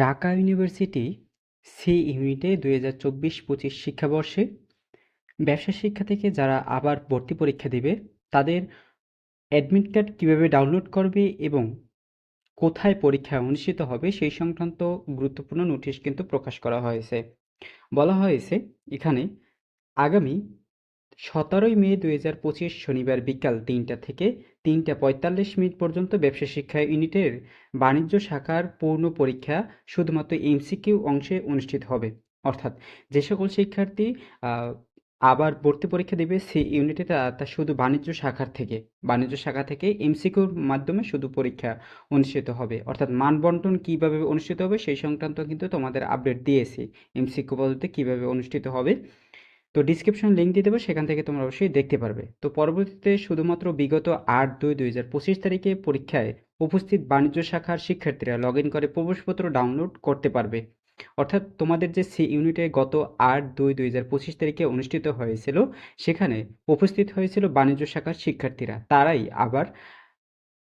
Dhaka university C ইউনিটে দুই হাজার চব্বিশ পঁচিশ শিক্ষাবর্ষে ব্যবসা শিক্ষা থেকে যারা আবার ভর্তি পরীক্ষা দেবে, তাদের অ্যাডমিট কার্ড কীভাবে ডাউনলোড করবে এবং কোথায় পরীক্ষা অনুষ্ঠিত হবে সেই সংক্রান্ত গুরুত্বপূর্ণ নোটিশ কিন্তু প্রকাশ করা হয়েছে। বলা হয়েছে, এখানে আগামী সতেরোই মে দুই হাজার পঁচিশ শনিবার বিকাল তিনটা থেকে তিনটা পঁয়তাল্লিশ মিনিট পর্যন্ত ব্যবসা শিক্ষা ইউনিটের বাণিজ্য শাখার পূর্ণ পরীক্ষা শুধুমাত্র এমসিকিউ অংশে অনুষ্ঠিত হবে। অর্থাৎ যে সকল শিক্ষার্থী আবার ভর্তি পরীক্ষা দেবে সেই ইউনিটে তা- শুধু বাণিজ্য শাখার থেকে, বাণিজ্য শাখা থেকে এমসিকিউর মাধ্যমে শুধু পরীক্ষা অনুষ্ঠিত হবে। অর্থাৎ মানবন্টন কীভাবে অনুষ্ঠিত হবে সেই সংক্রান্ত কিন্তু তোমাদের আপডেট দিয়েছি। এমসিকিউ পদ্ধতি কীভাবে অনুষ্ঠিত হবে। তো ডিসক্রিপশন লিঙ্ক দিয়ে দেবো, সেখান থেকে তোমরা অবশ্যই দেখতে পারবে। তো পরবর্তীতে শুধুমাত্র বিগত আট দুই দুই হাজার পঁচিশ তারিখে পরীক্ষায় উপস্থিত বাণিজ্য শাখার শিক্ষার্থীরা লগ ইন করে প্রবেশপত্র ডাউনলোড করতে পারবে। অর্থাৎ তোমাদের যে সি ইউনিটে গত আট দুই দুই হাজার পঁচিশ তারিখে অনুষ্ঠিত হয়েছিল, সেখানে উপস্থিত হয়েছিল বাণিজ্য শাখার শিক্ষার্থীরা। তারাই আবার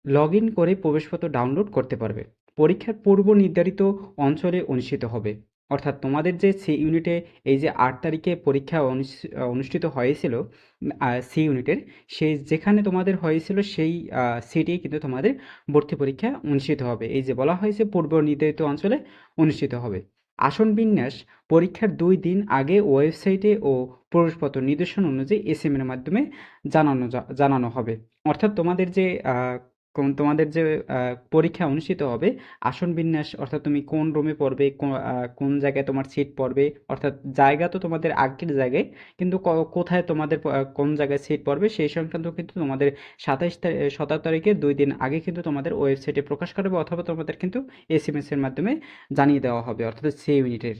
লগ ইন করে প্রবেশপত্র ডাউনলোড করতে পারবে। পরীক্ষার পূর্ব নির্ধারিত অঞ্চলে অনুষ্ঠিত হবে। অর্থাৎ তোমাদের যে সি ইউনিটে এই যে আট তারিখে পরীক্ষা অনুষ্ঠিত হয়েছিল সি ইউনিটের সেই যেখানে তোমাদের হয়েছিল সেই সিটি কিন্তু তোমাদের ভর্তি পরীক্ষা অনুষ্ঠিত হবে। এই যে বলা হয়েছে পূর্ব নির্ধারিত অঞ্চলে অনুষ্ঠিত হবে। আসন বিন্যাস, পরীক্ষার দুই দিন আগে ওয়েবসাইটে ও প্রবেশপত্র নির্দেশন অনুযায়ী এস এর মাধ্যমে জানানো জানানো হবে। অর্থাৎ তোমাদের যে তোমাদের যে পরীক্ষা অনুষ্ঠিত হবে, আসন বিন্যাস, অর্থাৎ তুমি কোন রুমে পড়বে, কোন জায়গায় তোমার সিট পড়বে, অর্থাৎ জায়গা তো তোমাদের আগের জায়গায়, কিন্তু কোথায় তোমাদের কোন জায়গায় সিট পড়বে, সেই সংক্রান্ত কিন্তু তোমাদের সাতাইশ সতেরো তারিখে দুই দিন আগে কিন্তু তোমাদের ওয়েবসাইটে প্রকাশ করবে অথবা তোমাদের কিন্তু এস এম এস এর মাধ্যমে জানিয়ে দেওয়া হবে, অর্থাৎ সে ইউনিটের